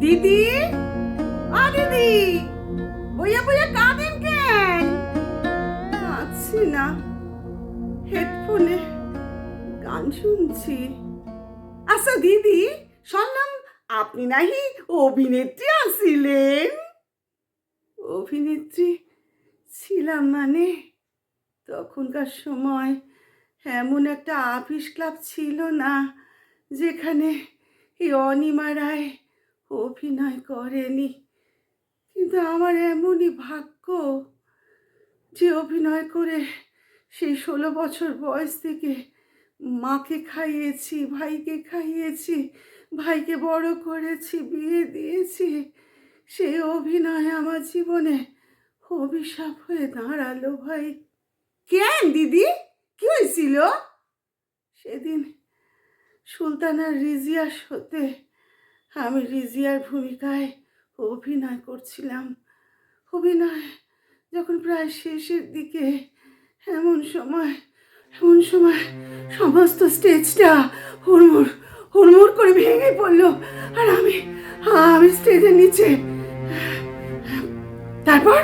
দিদি? আ, দিদি! বইয়া বইয়া কাঁদেন কেন? কাঁদছি না। হেডফোনে গান শুনছি। আচ্ছা দিদি শুনলাম আপনি নাহি অভিনেত্রী আছিলেন? অভিনেত্রী ছিলাম মানে? তখনকার সময় এমন একটা আফিস ক্লাব ছিল না, যেখানে এই অনিমা রায় অভিনয় করেনি, কিন্তু আমার এমনই ভাগ্য যে অভিনয় করে সেই ষোলো বছর বয়স থেকে মাকে খাইয়েছি, ভাইকে খাইয়েছি, ভাইকে বড় করেছি, বিয়ে দিয়েছি। সেই অভিনয় আমার জীবনে অভিশাপ হয়ে দাঁড়াল ভাই। কেন দিদি? কি হয়েছিল? সেদিন সুলতানার রিজিয়ার সাথে আমি রিজিয়ার ভূমিকায় অভিনয় করছিলাম। অভিনয় যখন প্রায় শেষের দিকে এমন সময় এমন সময় সমস্ত স্টেজটা হুড়মুড় হুড়মুড় করে ভেঙে পড়ল। আর আমি আমি স্টেজের নিচে তারপর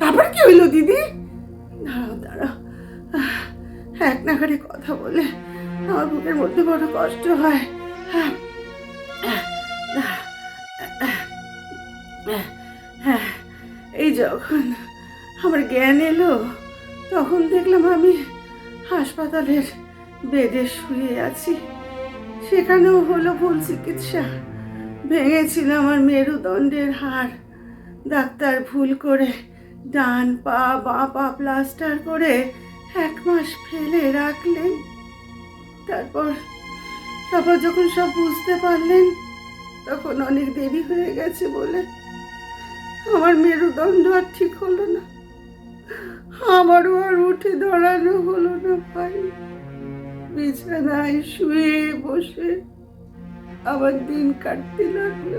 তারপর কি হইল দিদি? দাঁড়াও দাঁড়াও। এক নাগারে কথা বলে আমার বুকের মধ্যে বড় কষ্ট হ্যাঁ হ্যাঁ, যখন আমার জ্ঞান এলো, তখন দেখলাম আমি হাসপাতালের বেডে শুয়ে আছি। সেখানেও হলো ভুল চিকিৎসা। ভেঙেছিল আমার মেরুদণ্ডের হাড়। ডাক্তার ভুল করে ডান পা, বা পা প্লাস্টার করে এক মাস ফেলে রাখলেন। তারপর তারপর যখন সব বুঝতে পারলেন, তখন অনেক দেরি হয়ে গেছে বলে আমার মেরুদণ্ড আর ঠিক হলো না। আমারও আর উঠে দাঁড়ানো হলো না ভাই। বিছানায় শুয়ে বসে আমার দিন কাটতে লাগল।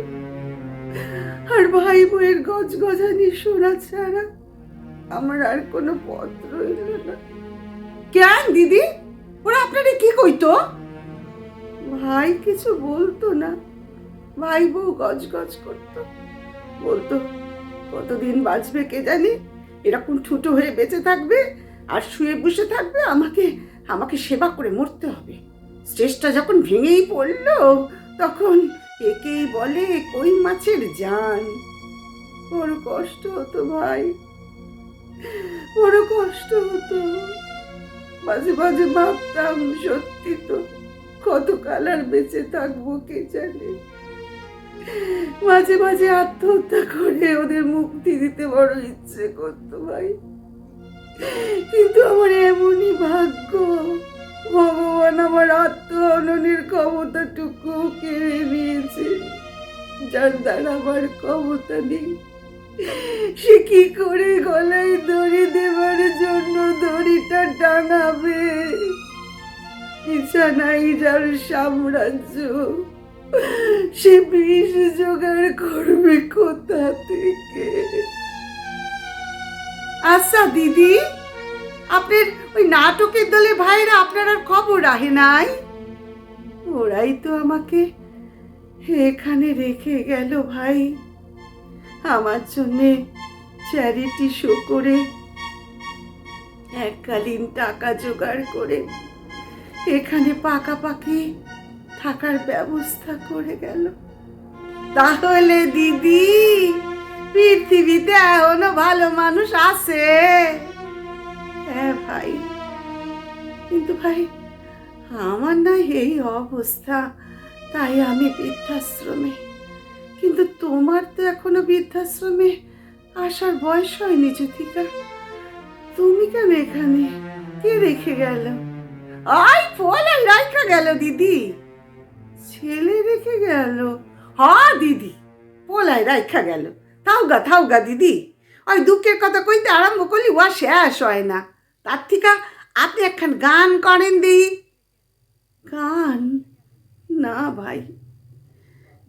আর ভাই বইয়ের গজ গজানি শোনা ছাড়া আমার আর কোনো পথ রইল না। কেন দিদি? ওরা আপনারে কি কইতো? ভাই কিছু বলতো না। ভাই বউ গজ গজ করতো। বলতো কতদিন বাঁচবে কে জানে? এরকম ঠুটো হয়ে বেঁচে থাকবে আর শুয়ে বসে থাকবে, আমাকে আমাকে সেবা করে মরতে হবে। স্টেজটা যখন ভেঙেই পড়ল, তখন একেই বলে কই মাছের জান? বড় কষ্ট হতো ভাই বড় কষ্ট হতো। মাঝে মাঝে ভাবতাম সত্যি তো কতকাল আর বেঁচে থাকব কে জানে? মাঝে মাঝে আত্মহত্যা করে ওদের মুক্তি দিতে বড় ইচ্ছে করতো ভাই। কিন্তু আমার এমনই ভাগ্য, ভগবান আমার আত্মহননের ক্ষমতাটুকু কেড়ে নিয়েছে। যার দ্বারা আমার ক্ষমতা নেই। সে কি করে গলায় দড়ি দেবার জন্য দড়িটা টাঙাবে বিছানাই যার সাম্রাজ্য। সে বিষ জোগাড় করবে কোথা থেকে? আচ্ছা দিদি, আপনার ওই নাটকের দলে ভাইরা আপনার আর খবর রাহে নাই? ওরাই তো আমাকে এখানে রেখে গেল ভাই। আমার জন্যে চ্যারিটি শো করে এককালীন টাকা জোগাড় করে এখানে পাকাপাকি থাকার ব্যবস্থা করে গেল। তাহলে দিদি, পৃথিবীতে এখনও ভালো মানুষ আছে। হ্যাঁ ভাই, কিন্তু ভাই, আমার না এই অবস্থা, তাই আমি বৃদ্ধাশ্রমে। কিন্তু তোমার তো এখনও বৃদ্ধাশ্রমে আসার বয়স হয়নি জ্যোতিকা তুমি কেন এখানে? কে রেখে গেল? আই ফলে রাইখা গেল দিদি। ছেলে রেখে গেল। হ্যাঁ দিদি, পোলায় রাইখা গেল। থাউগা থাউগা দিদি। ওই দুঃখের কথা কইতে আরম্ভ করলি ওয়া শেষ হয় না। তার থেকে আপনি একখান গান করেন দি গান? না ভাই,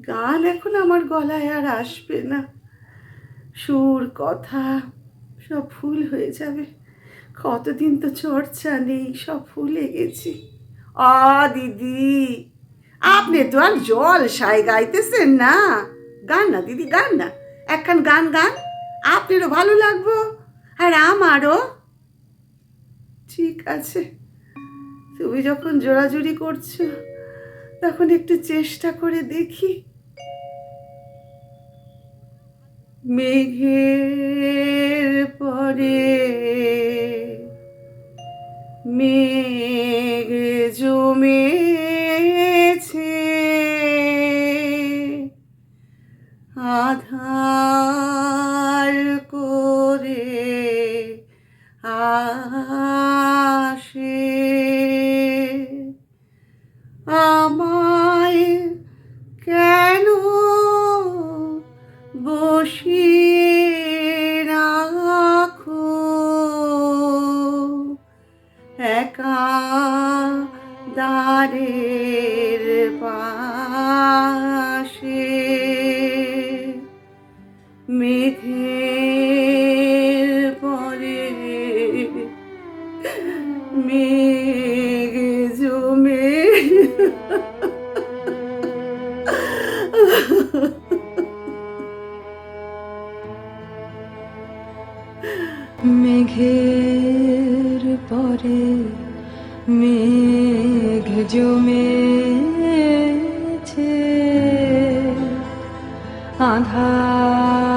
গান এখন আমার গলায় আর আসবে না। সুর, কথা, সব ফুল হয়ে যাবে। কতদিন তো চর্চা নেই, সব ভুলে গেছি। আ, দিদি। আপনি তো আর জল সাই গাইতেছেন না। গান না, দিদি, গান না। একখান গান গান, আপনারও ভালো লাগবো আর আমারও। ঠিক আছে, তুমি যখন জোরাজুরি করছ, তখন একটু চেষ্টা করে দেখি। মেঘের পরে মেঘ জমেছে আধার করে আসে। আমায় কেন বসিয়ে রাখো? একা দ্বারের পাশে মেঘের পরে মেঘ জমে মেঘের পরে মেঘ জমেছে। আধার